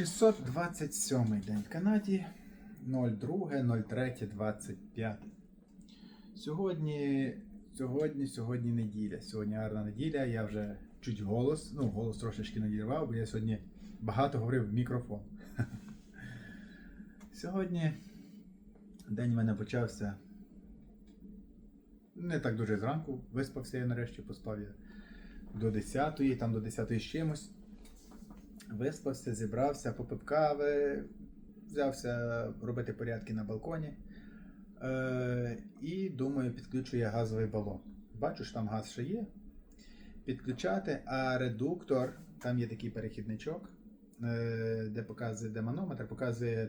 627 день в Канаді 02.03.25. Сьогодні, сьогодні, сьогодні неділя. Сьогодні гарна неділя. Я вже чуть голос, ну, голос трошечки надірвав, бо я сьогодні багато говорив в мікрофон. Сьогодні день в мене почався не так дуже зранку. Виспався я нарешті, поспав я до 10-ї, там до 10-ї з чимось. Виспався, зібрався, попив кави, взявся робити порядки на балконі. Е, і думаю, підключу я газовий балон. Бачу, там газ ще є. Підключати, а редуктор, там є такий перехідничок, е, де показує де манометр, показує,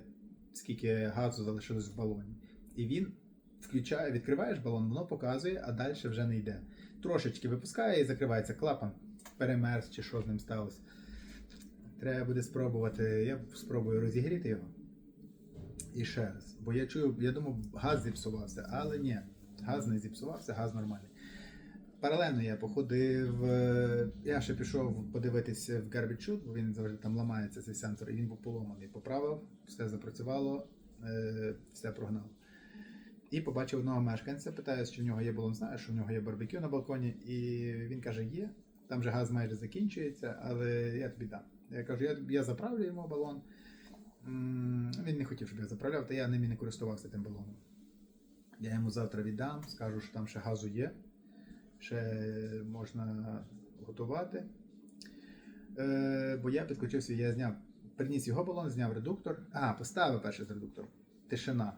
скільки газу залишилось в балоні. І він включає, відкриваєш балон, воно показує, а далі вже не йде. Трошечки випускає і закривається клапан, перемерз чи що з ним сталося. Треба буде спробувати. Я спробую розігріти його. І ще раз. Бо я чую, я думав, газ зіпсувався, але ні, газ не зіпсувався, газ нормальний. Паралельно я походив, е, я ще пішов подивитися в Garbage бо він завжди там ламається цей сенсор, і він був поломаний. Поправив, все запрацювало, е, все прогнав. І побачив одного мешканця, питаю, чи в нього є балон, знаєш, що в нього є барбекю на балконі, і він каже, є. Там вже газ майже закінчується, але я тобі дам. Я кажу, я, я заправлю йому балон. Він не хотів, щоб я заправляв, та я ним і не користувався тим балоном. Я йому завтра віддам, скажу, що там ще газу є, ще можна готувати. Е, бо я підключився, я зняв, приніс його балон, зняв редуктор. А, поставив перший редуктор. Тишина.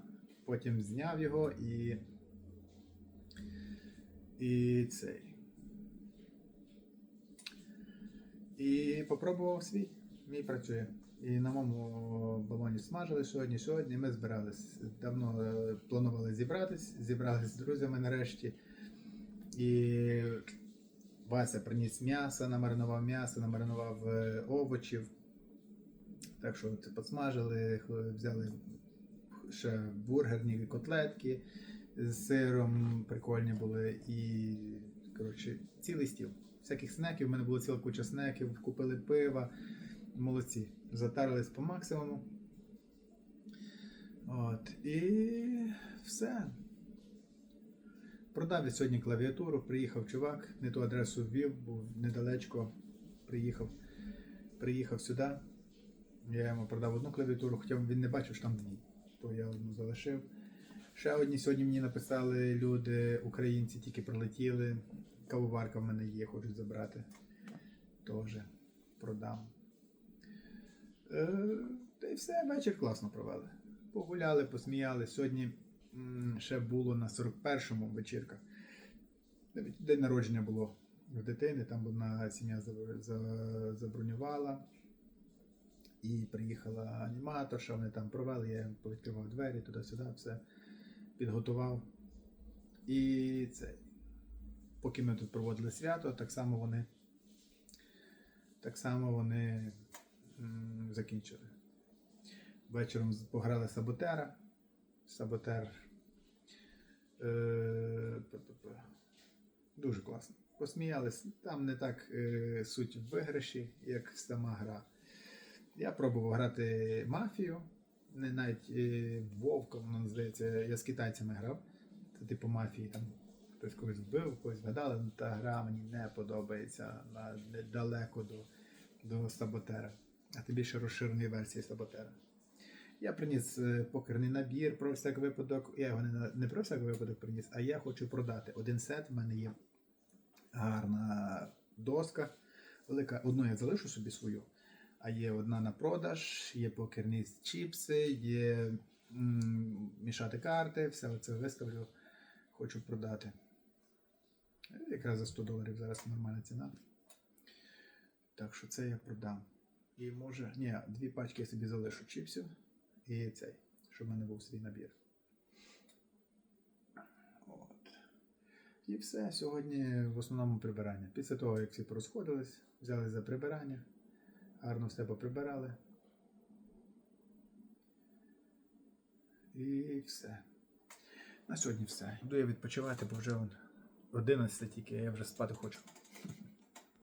Потім зняв його і. І цей. І попробував свій. Мій працює. І на моєму балоні смажили сьогодні. Сьогодні ми збирались. Давно е, планували зібратись, зібрались з друзями нарешті. І Вася приніс м'ясо, намаринував м'ясо, намаринував е, овочів. Так що це посмажили, взяли ще бургерні котлетки з сиром, прикольні були. І коротше, цілий стіл. Всяких снеків, у мене була ціла куча снеків, купили пива. Молодці. Затарились по максимуму. От. І все. Продав я сьогодні клавіатуру, приїхав чувак, не ту адресу ввів, був недалечко. Приїхав, приїхав сюди. Я йому продав одну клавіатуру, хоча він не бачив, що там дві. То я одну залишив. Ще одні сьогодні мені написали люди, українці тільки прилетіли. Кавоварка в мене є, хочуть забрати. Теж продам. Е, Та й все, вечір класно провели. Погуляли, посміяли. Сьогодні ще було на 41-му вечірка. День народження було в дитини, там одна сім'я за- за- забронювала. І приїхала аніматорша, вони там провели, я повідкривав двері туди-сюди, все підготував. І це. Поки ми тут проводили свято, так само вони, так само вони м, закінчили. Вечором пограли саботера. Саботер. Е, дуже класно. Посміялись. Там не так е, суть в виграші, як сама гра. Я пробував грати мафію, не навіть е, вовка, воно здається, я з китайцями грав. Це типу мафії, там хтось когось вбив, когось вгадали, ну, та гра мені не подобається на, далеко до, до Саботера. А тим більше розширеної версії Саботера. Я приніс е, покерний набір про всяк випадок. Я його не, не про всяк випадок приніс, а я хочу продати. Один сет в мене є гарна доска. Велика. Одну я залишу собі свою. А є одна на продаж, є покерні чіпси, є м, мішати карти, все це виставлю, хочу продати. Якраз за 100 доларів зараз нормальна ціна. Так що це я продам. І може. Ні, дві пачки я собі залишу чіпсів і цей, щоб в мене був свій набір. От. І все. Сьогодні в основному прибирання. Після того, як всі порозходились, взяли за прибирання, гарно все поприбирали. І все. На сьогодні все. Йду я відпочивати, бо вже он 11 тільки, я вже спати хочу.